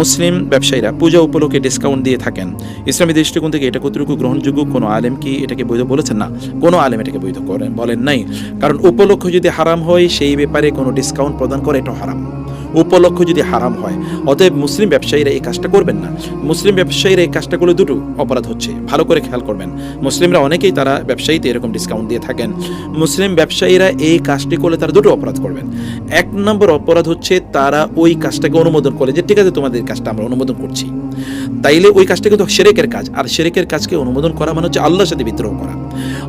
মুসলিম ব্যবসায়ীরা পূজা উপলক্ষে ডিসকাউন্ট দিয়ে থাকেন। ইসলামী দৃষ্টিকোণ থেকে এটা কতটুকু গ্রহণযোগ্য? কোনো আলেম কি এটাকে বৈধ বলেছেন? না, কোনো আলেম এটাকে বৈধ করেন, বলেন নাই। কারণ উপলক্ষ যদি হারাম হয়, সেই ব্যাপারে কোনো ডিসকাউন্ট প্রদান করে এটা হারাম। উপলক্ষ যদি হারাম হয়, অতএব মুসলিম ব্যবসায়ীরা এই কাজটা করবেন না। মুসলিম ব্যবসায়ীরা এই কাজটা করলে দুটো অপরাধ হচ্ছে। ভালো করে খেয়াল করবেন। মুসলিমরা অনেকেই তারা ব্যবসায়ীতে এরকম ডিসকাউন্ট দিয়ে থাকেন। মুসলিম ব্যবসায়ীরা এই কাজটি করলে তারা দুটো অপরাধ করবেন। এক নম্বর অপরাধ হচ্ছে তারা ওই কাজটাকে অনুমোদন করে যে, ঠিক আছে, তোমাদের কাজটা আমরা অনুমোদন করছি। তাইলে ওই কাজটা কিন্তু সেরেকের কাজ। আর সেরেকের কাজকে অনুমোদন করা মানে হচ্ছে আল্লাহর সাথে বিদ্রোহ করা।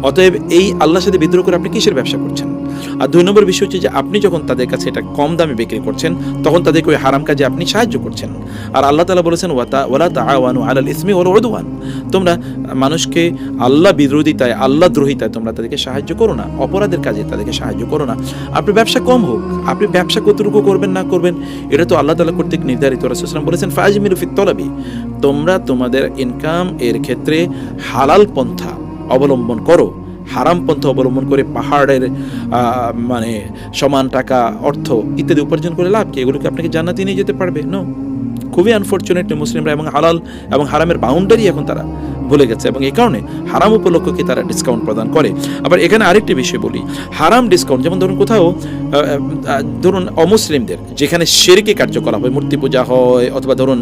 অতএব এই আল্লাহর সাথে বিদ্রোহ করে আপনি কিসের ব্যবসা করছেন? আর দুই নম্বর বিষয় হচ্ছে যে আপনি যখন তাদের কাছে এটা কম দামে বিক্রি করছেন, তখন তাদেরকে ওই হারাম কাজে আপনি সাহায্য করছেন। আর আল্লাহ তালা বলেছেন, ওয়াতা ওলা তাওয়ানু আলাল ইসমি ওল ওদওয়ান তোমরা মানুষকে আল্লাহ বিরোধিতায় আল্লাহ দ্রোহিতায় তোমরা তাদেরকে সাহায্য করো না, অপরাধের কাজে তাদেরকে সাহায্য করো না। আপনি ব্যবসা কম হোক, আপনি ব্যবসা কতটুকু করবেন, না করবেন, এটা তো আল্লাহ তালা কর্তৃক নির্ধারিত। রাসুলাম বলেছেন ফাজমির ফিত তলাবি। তোমরা তোমাদের ইনকাম এর ক্ষেত্রে হালাল পন্থা অবলম্বন করো। হারাম পন্থা অবলম্বন করে পাহাড়ের মানে সমান টাকা, অর্থ ইত্যাদি উপার্জন করে লাভ কি? এগুলোকে আপনাকে জান্নাতে নিয়ে যেতে পারবে? নো খুবই আনফর্চুনেটলি মুসলিমরা এবং হালাল এবং হারামের বাউন্ডারি এখন তারা ভুলে গেছে এবং এই কারণে হারাম উপলক্ষকে তারা ডিসকাউন্ট প্রদান করে। আবার এখানে আরেকটি বিষয় বলি, হারাম ডিসকাউন্ট যেমন ধরুন কোথাও ধরুন অমুসলিমদের, যেখানে শেরকে কার্যকলাপ হয়, মূর্তি পূজা হয়, অথবা ধরুন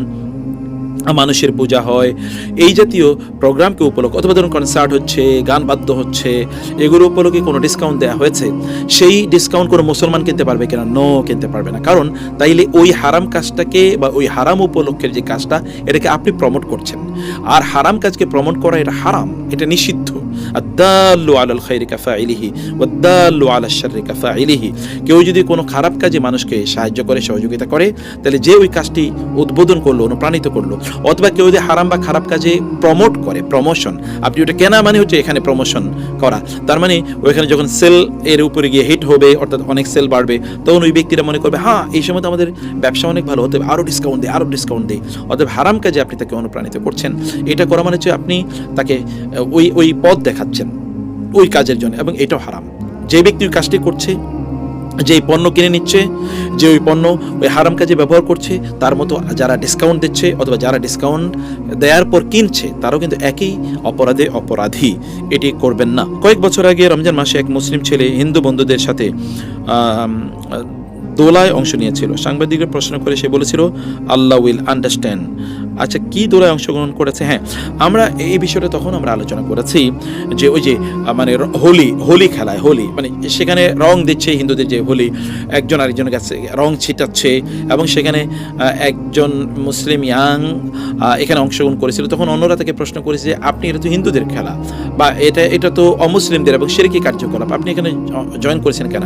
মানুষের পূজা হয়। এই জাতীয় প্রোগ্রামকে উপলক্ষে অথবা ধরুন কনসার্ট হচ্ছে, গান বাদ্য হচ্ছে, এগুলো উপলক্ষে কোনো ডিসকাউন্ট দেওয়া হয়েছে। সেই ডিসকাউন্ট কোনো মুসলমান কিনতে পারবে কিনা? নো কিনতে পারবে না। কারণ তাইলে ওই হারাম কাজটাকে বা ওই হারাম উপলক্ষের যে কাজটা, এটাকে আপনি প্রমোট করছেন। আর হারাম কাজকে প্রমোট করা এটা হারাম, এটা নিষিদ্ধ। আদাল্লু আলাল খাইরি কাফা ইলিহি ওয়াদ্দাল্লু আলা শাররি কাফা ইলিহি কেউ যদি কোনো খারাপ কাজে মানুষকে সাহায্য করে, সহযোগিতা করে, তাহলে যে ওই কাজটি উদ্বোধন করল, অনুপ্রাণিত করল, অথবা কেউ যদি হারাম বা খারাপ কাজে প্রমোট করে প্রমোশন আপনি ওটা কেনা মানে হচ্ছে এখানে প্রমোশন করা। তার মানে ওইখানে যখন সেল এর উপরে গিয়ে হিট হবে, অর্থাৎ অনেক সেল বাড়বে, তখন ওই ব্যক্তিরা মনে করবে হ্যাঁ এই সময় তো আমাদের ব্যবসা অনেক ভালো হতে আরও ডিসকাউন্ট দেয় আরও ডিসকাউন্ট দেয় অতএব হারাম কাজে আপনি তাকে অনুপ্রাণিত করছেন। এটা করা মানে হচ্ছে আপনি তাকে ওই ওই পথ দেখাচ্ছেন ওই কাজের জন্য, এবং এটাও হারাম। যে ব্যক্তি ওই কাজটি করছে, যে পণ্য কিনে নিচ্ছে, যে ওই পণ্য ওই হারাম কাজে ব্যবহার করছে, তার মতো যারা ডিসকাউন্ট দিচ্ছে অথবা যারা ডিসকাউন্ট দেওয়ার পর কিনছে, তারাও কিন্তু একই অপরাধে অপরাধী। এটি করবেন না। কয়েক বছর আগে রমজান মাসে এক মুসলিম ছেলে হিন্দু বন্ধুদের সাথে দোলায় অংশ নিয়েছিল। সাংবাদিকরা প্রশ্ন করে সে বলেছিল, আল্লাহ উইল আন্ডারস্ট্যান্ড। আচ্ছা কি দোলায় অংশগ্রহণ করেছে? হ্যাঁ আমরা এই বিষয়টা তখন আমরা আলোচনা করেছি যে ওই যে মানে হোলি হোলি খেলায়, হোলি মানে সেখানে রং দিচ্ছে হিন্দুদের যে হোলি, একজন আরেকজনের কাছে রং ছিটাচ্ছে এবং সেখানে একজন মুসলিম ইয়াং এখানে অংশগ্রহণ করেছিল। তখন অন্যরা তাকে প্রশ্ন করেছে যে, আপনি এটা তো হিন্দুদের খেলা বা এটা এটা তো অমুসলিমদের এবং সেরেকি কার্যকলাপ? আপনি এখানে জয়েন করেছেন কেন?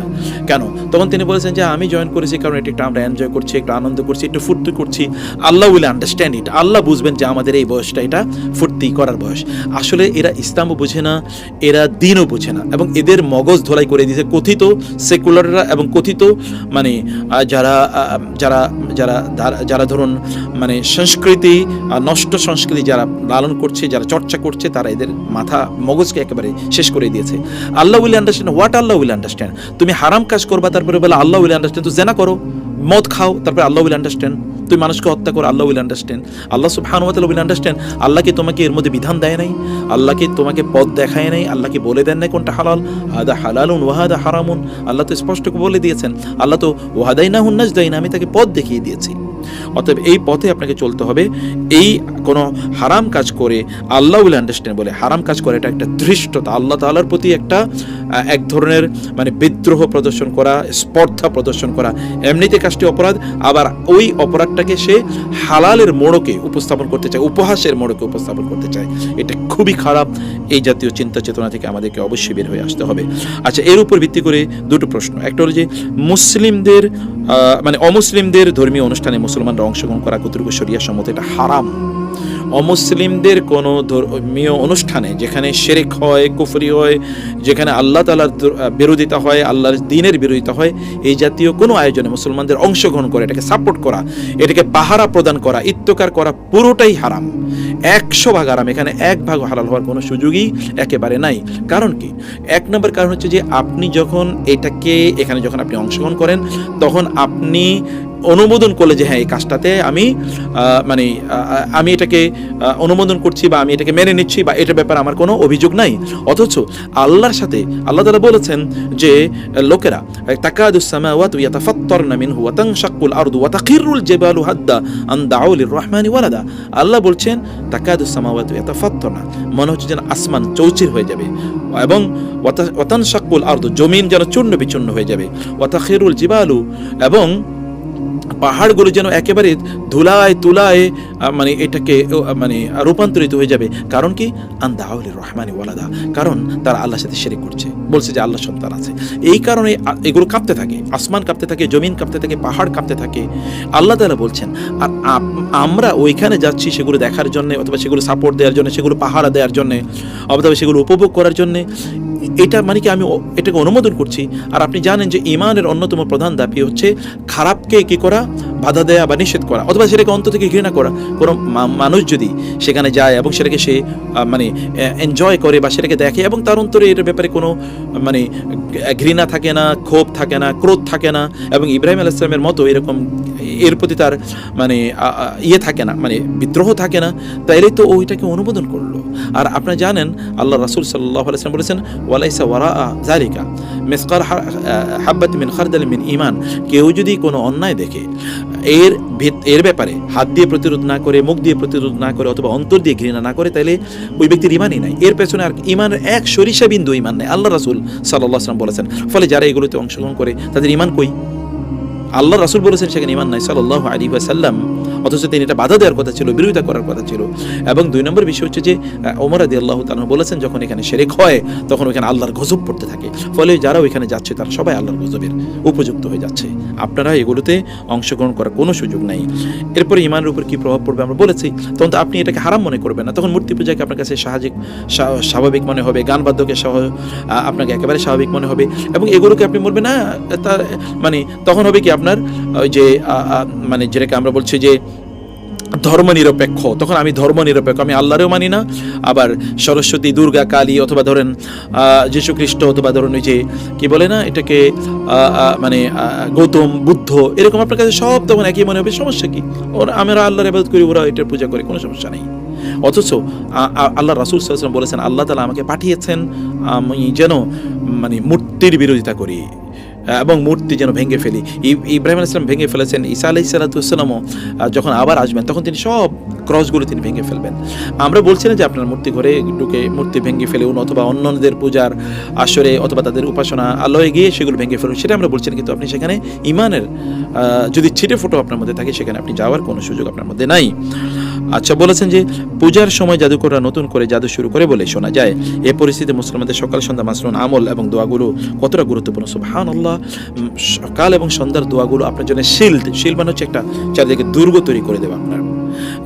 কেন? তখন তিনি বলেছেন যে, আমি জয়েন করেছি, কারণ এটি একটা আমরা এনজয় করছি, একটু আনন্দ করছি, একটু ফুর্তি করছি। আল্লাহ উইল আন্ডারস্ট্যান্ড ইট আল্লাহ বুঝবেন যে আমাদের এই বয়সটা, এটা ফুর্তি করার বয়স। আসলে এরা ইসলামও বুঝে না, এরা দিনও বুঝে না, এবং এদের মগজ ধোলাই করে দিয়েছে কথিত সেকুলাররা এবং কথিত মানে যারা যারা যারা যারা- ধরুন মানে সংস্কৃতি নষ্ট সংস্কৃতি যারা লালন করছে, যারা চর্চা করছে, তারা এদের মাথা, মগজকে একেবারে শেষ করে দিয়েছে। Allah will understand what Allah will understand তুমি হারাম কাজ করবা, তারপরে বলে, আল্লাহ উইল আন্ডারস্ট্যান্ড জেনা করো, মদ খাও, তারপরে আল্লাহ উইল আন্ডারস্ট্যান্ড তুমি মানুষকে হত্যা করো, আল্লাহ উইল আন্ডারস্ট্যান্ড আল্লাহ সব হানুমাত তাআলা উইল আন্ডারস্ট্যান্ড আল্লাহ কি তোমাকে এর মধ্যে বিধান দেয় নাই? আল্লাহকে তোমাকে পথ দেখায় নাই? আল্লাহকে বলে দেন নাই কোনটা হালাল? হাদা হালালুন ওয়াহাদা হারামুন। আল্লাহ তো স্পষ্ট বলে দিয়েছেন। আল্লাহ তো ওহাদাই না হুন্নাজ দেয় না আমি তাকে পথ দেখিয়ে দিয়েছি। অতএব এই পথে আপনাকে চলতে হবে। এই কোনো হারাম কাজ করে আল্লাহ উইল আন্ডারস্ট্যান্ড বলে। হারাম কাজ করে এটা একটা ধৃষ্টতা। আল্লাহ তাআলার প্রতি একটা এক ধরনের মানে বিদ্রোহ প্রদর্শন করা, স্পর্ধা প্রদর্শন করা। এমনিতে কাজটি অপরাধ, আবার ওই অপরাধটাকে সে হালালের মোড়কে উপস্থাপন করতে চায়, উপহাসের মোড়কে উপস্থাপন করতে চায়। এটা খুবই খারাপ। এই জাতীয় চিন্তা চেতনা থেকে আমাদেরকে অবশ্যই বের হয়ে আসতে হবে। আচ্ছা এর উপর ভিত্তি করে দুটো প্রশ্ন। একটা হলো যে, মুসলিমদের মানে অমুসলিমদের ধর্মীয় অনুষ্ঠানে মুসলমানরা অংশগ্রহণ করা কতটুকু শরিয়া সম্মত, এটা হারাম। অমুসলিমদের কোনো ধর্মীয় অনুষ্ঠানে যেখানে শেরেক হয়, কুফরি হয়, যেখানে আল্লাহ তালার বিরোধিতা হয়, আল্লাহর দিনের বিরোধিতা হয়, এই জাতীয় কোনো আয়োজনে মুসলমানদের অংশগ্রহণ করে, এটাকে সাপোর্ট করা, এটাকে পাহারা প্রদান করা ইত্যকার করা পুরোটাই হারাম। একশো ভাগ হারাম, এখানে এক ভাগ হালাল হওয়ার কোনো সুযোগই একেবারে নাই। কারণ কি? এক নম্বর কারণ হচ্ছে যে আপনি যখন এটাকে এখানে যখন আপনি অংশগ্রহণ করেন, তখন আপনি অনুমোদন করলে যে হ্যাঁ এই কাজটাতে আমি মানে আমি এটাকে অনুমোদন করছি বা আমি এটাকে মেনে নিচ্ছি বা এটার ব্যাপারে আমার কোনো অভিযোগ নাই। অথচ আল্লাহর সাথে আল্লাহ তাআলা বলেছেন যে, লোকেরা, তাকাদুস সামাওয়াতু ইয়াতাফাত্তারনা মিনহু ওয়া তানশাক্কুল আরদু ওয়া তাকিরুল জিবালু হাদ্দা আন দাউ লিররহমানি ওয়ালাদা। আল্লাহ বলছেন, তাকাদুস সামাওয়াতু ইয়াতাফাত্তারনা, মনে হচ্ছে যেন আসমান চৌচির হয়ে যাবে এবং ওয়াতা- ওয়াতানশাক্কুল আরদু, জমিন যেন চূর্ণ বিচূর্ণ হয়ে যাবে। ওয়া তাখিরুল জিবালু এবং পাহাড়গুলো যেন একেবারে ধুলায়, তুলায় মানে এটাকে মানে রূপান্তরিত হয়ে যাবে। কারণ কি? আন্দাউলি রহমানি ওয়ালাদা। কারণ তারা আল্লাহর সাথে শিরিক করছে। বলছে যে আল্লাহ সন্তান আছে। এই কারণে এগুলো কাঁপতে থাকে। আসমান কাঁপতে থাকে, জমিন কাঁপতে থাকে, পাহাড় কাঁপতে থাকে। আল্লাহ তাআলা বলছেন, আর আমরা ওইখানে যাচ্ছি সেগুলো দেখার জন্য, অথবা সেগুলো সাপোর্ট দেওয়ার জন্য, সেগুলো পাহারা দেওয়ার জন্য, অথবা সেগুলো উপভোগ করার জন্য। এটা মানে কি আমি এটাকে অনুমোদন করছি? আর আপনি জানেন যে ইমানের অন্যতম প্রধান দাবি হচ্ছে খারাপকে কি করা, বাধা দেয়া বা নিষেধ করা, অথবা সেটাকে অন্ত থেকে ঘৃণা করা। কোনো মানুষ যদি সেখানে যায় এবং সেটাকে সে মানে এনজয় করে বা সেটাকে দেখে এবং তার অন্তরে এর ব্যাপারে কোনো মানে ঘৃণা থাকে না, ক্ষোভ থাকে না, ক্রোধ থাকে না এবং ইব্রাহিম আলাইসলামের মতো এরকম এর প্রতি তার মানে ইয়ে থাকে না মানে বিদ্রোহ থাকে না। তাইলে তো ওইটাকে অনুমোদন করল। আর আপনারা জানেন, আল্লাহ রাসুল সাল্লাহ আলাইসলাম বলেছেন, ওয়ালাইসা ওয়ারা জালিকা মিসকার হাব্বাত মিন খারদাল মিন ইমান কেউ যদি কোনো অন্যায় দেখে, এর এর ব্যাপারে হাত দিয়ে প্রতিরোধ না করে, মুখ দিয়ে প্রতিরোধ না করে, অথবা অন্তর দিয়ে ঘৃণা না করে তাহলে ওই ব্যক্তির ইমানই নাই। এর পেছনে আর ইমানের এক সরিষা বিন্দু ইমান নেই। আল্লাহ রাসুল সাল্লাহ আসলাম বলেছেন, ফলে যারা এগুলোতে অংশগ্রহণ করে, তাদের ইমান কই? আল্লাহ রাসুল বলেছেন সেখানে ইমান নাই সাল্লাহ আলী সাল্লাম অথচ তিনি এটা বাধা দেওয়ার কথা ছিল, বিরোধিতা করার কথা ছিল। এবং দুই নম্বর বিষয় হচ্ছে যে ওমর আদি আল্লাহ তালন বলেছেন, যখন এখানে সেরেক হয়, তখন ওখানে আল্লাহর গজব পড়তে থাকে। ফলে যারা ওইখানে যাচ্ছে, তারা সবাই আল্লাহর গজবের উপযুক্ত হয়ে যাচ্ছে। আপনারা এগুলোতে অংশগ্রহণ করার কোনো সুযোগ নাই। এরপরে ইমানের উপর কি প্রভাব পড়বে আমরা বলেছি, তখন তো আপনি এটাকে হারাম মনে করবেন না। তখন মূর্তি পূজাকে আপনার কাছে সাহায্য স্বা- স্বাভাবিক মনে হবে, গান বাদ্যকে সহ- আপনাকে একেবারে স্বাভাবিক মনে হবে। এবং এগুলোকে আপনি বলবেন না তার মানে তখন হবে কি আপনার ওই যে মানে যেটাকে আমরা বলছি যে ধর্ম নিরপেক্ষ তখন আমি ধর্ম নিরপেক্ষ আমি আল্লাহরেও মানি না। আবার সরস্বতী দুর্গা কালী অথবা ধরেন আহ, যীশু খ্রিস্ট অথবা ধরেন ওই যে কি বলে না এটাকে মানে গৌতম বুদ্ধ এরকম আপনার কাছে সব তখন একই মনে হবে সমস্যা কি? ওরা আমরা আল্লাহর ইবাদত করি ওরা এটার পূজা করে কোনো সমস্যা নেই। অথচ আল্লাহ রাসুল সাল্লাম বলেছেন আল্লাহ তালা আমাকে পাঠিয়েছেন আমি যেন মানে মূর্তির বিরোধিতা করি। এবং মূর্তি যেন ভেঙে ফেলি। ইব্রাহিম আলাইসলাম ভেঙে ফেলেছেন, ঈসা আলাই সালাতামও যখন আবার আসবেন, তখন তিনি সব ক্রসগুলো তিনি ভেঙে ফেলবেন। আমরা বলছি না যে আপনার মূর্তি ঘরে ঢুকে মূর্তি ভেঙে ফেলুন অথবা অন্যদের পূজার আসরে অথবা তাদের উপাসনা আলোয় গিয়ে সেগুলো ভেঙে ফেলুন, সেটা আমরা বলছি না, কিন্তু আপনি সেখানে ইমানের যদি ছিটে ফোটো আপনার মধ্যে থাকে, সেখানে আপনি যাওয়ার কোনো সুযোগ আপনার মধ্যে নাই। আচ্ছা বলেছেন যে পূজার সময় জাদুকররা নতুন করে জাদু শুরু করে বলে শোনা যায়। এ পরিস্থিতি মুসলমানদের সকাল সন্ধ্যা মাসরুন আমল এবং দোয়াগুলো কতটা গুরুত্বপূর্ণ? সুবহান আল্লাহ সকাল এবং সন্ধ্যার দোয়াগুলো আপনার জন্য শিল্ড শিল্ড মানে হচ্ছে একটা চারিদিকে দুর্গ তৈরি করে দেবে আপনার।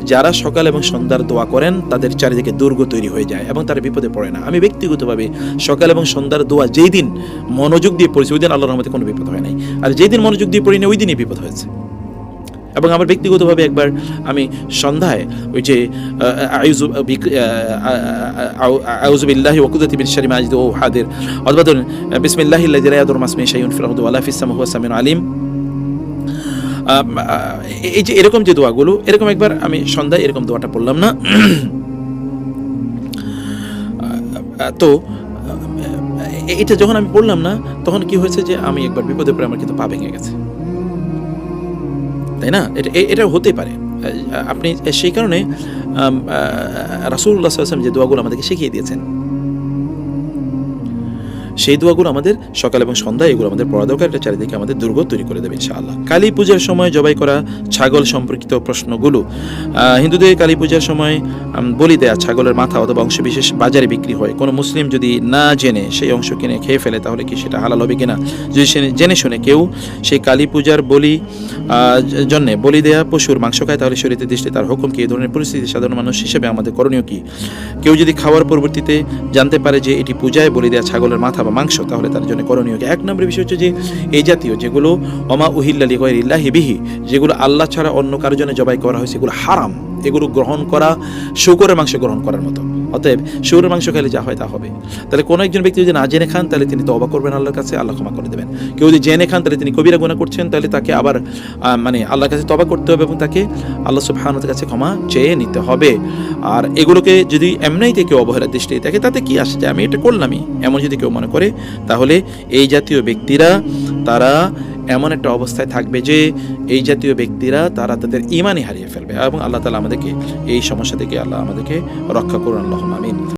যারা সকাল এবং সন্ধ্যার দোয়া করেন, তাদের চারিদিকে দুর্গ তৈরি হয়ে যায় এবং তারা বিপদে পড়ে না। আমি ব্যক্তিগতভাবে সকাল এবং সন্ধ্যার দোয়া যেই দিন মনোযোগ দিয়ে পড়েছি, ওই দিন আল্লাহর রহমতে কোনো বিপদ হয় নাই। আর যেই দিন মনোযোগ দিয়ে পড়িনি, ওই দিনই বিপদ হয়েছে। এবং আমার ব্যক্তিগতভাবে একবার আমি সন্ধ্যায় ওই যে আউজুবিল্লাহি ওকুদতি বিল ও হাদের। অথবা ধরুন বিসমিল্লাহি আল্লাযী লা ইয়াদুরু মাসমি শাইউন ফিল আরদি ওয়ালা আলিম। এই যে এরকম যে দোয়াগুলো, এরকম একবার আমি সন্ধ্যায় এরকম দোয়াটা পড়লাম না। তো এটা যখন আমি পড়লাম না, তখন কি হয়েছে যে আমি একবার বিপদে পড়ে আমার কিন্তু পা ভেঙে গেছে। তাই না? এটা এটা হতে পারে। আপনি সেই কারণে রাসুল্লাহ আসলাম যে দোয়াগুলো আমাদেরকে শিখিয়ে দিয়েছেন সেই দোয়াগুলো আমাদের সকাল এবং সন্ধ্যা এগুলো আমাদের পড়া দরকার। এটা চারিদিকে আমাদের দুর্গ তৈরি করে দেবে ইনশাআল্লাহ। কালী পূজার সময় জবাই করা ছাগল সম্পর্কিত প্রশ্নগুলো হিন্দুদের কালী পূজার সময় বলি দেয়া ছাগলের মাথা অথবা অংশ বিশেষ বাজারে বিক্রি হয়। কোনো মুসলিম যদি না জেনে সেই অংশ কিনে খেয়ে ফেলে, তাহলে কি সেটা হালাল হবে কিনা? যদি সে জেনে শুনে কেউ সেই কালী পূজার বলি জন্য বলি দেয়া পশুর মাংস খায়, তাহলে শরীরের দৃষ্টি তার হুকুম কি? এই ধরনের পরিস্থিতি সাধারণ মানুষ হিসেবে আমাদের করণীয় কি? কেউ যদি খাওয়ার পরবর্তীতে জানতে পারে যে এটি পূজায় বলি দেয়া ছাগলের মাথা বা মাংস, তাহলে তার জন্য করণীয় এক নম্বর বিষয় হচ্ছে যে, এই জাতীয় যেগুলো অমা উহিল্লা লিগিল্লাহি বিহি, যেগুলো আল্লাহ ছাড়া অন্য কারোর জন্য জবাই করা হয় সেগুলো হারাম। এগুলো গ্রহণ করা শুকরের মাংস গ্রহণ করার মতো। অতএব শুকরের মাংস খেলে যা হয় তা হবে। তাহলে কোনো একজন ব্যক্তি যদি না জেনে খান, তাহলে তিনি তবা করবেন আল্লাহর কাছে, আল্লাহ ক্ষমা করে দেবেন। কেউ যদি জেনে খান, তাহলে তিনি কবিরা গুণা করছেন, তাহলে তাকে আবার মানে আল্লাহর কাছে তবা করতে হবে এবং তাকে আল্লাহ সুবহানাহুর কাছে ক্ষমা চেয়ে নিতে হবে। আর এগুলোকে যদি এমনিতে কেউ অবহেলার দৃষ্টি দেখে, তাতে কি আসে যে আমি এটা করলামই? এমন যদি কেউ মনে করে, তাহলে এই জাতীয় ব্যক্তিরা, তারা এমন একটা অবস্থায় থাকবে যে এই জাতীয় ব্যক্তিরা, তারা তাদের ইমানই হারিয়ে ফেলবে এবং আল্লাহ তালা আমাদেরকে এই সমস্যা থেকে আল্লাহ আমাদেরকে রক্ষা করুন। আল্লাহ আমিন।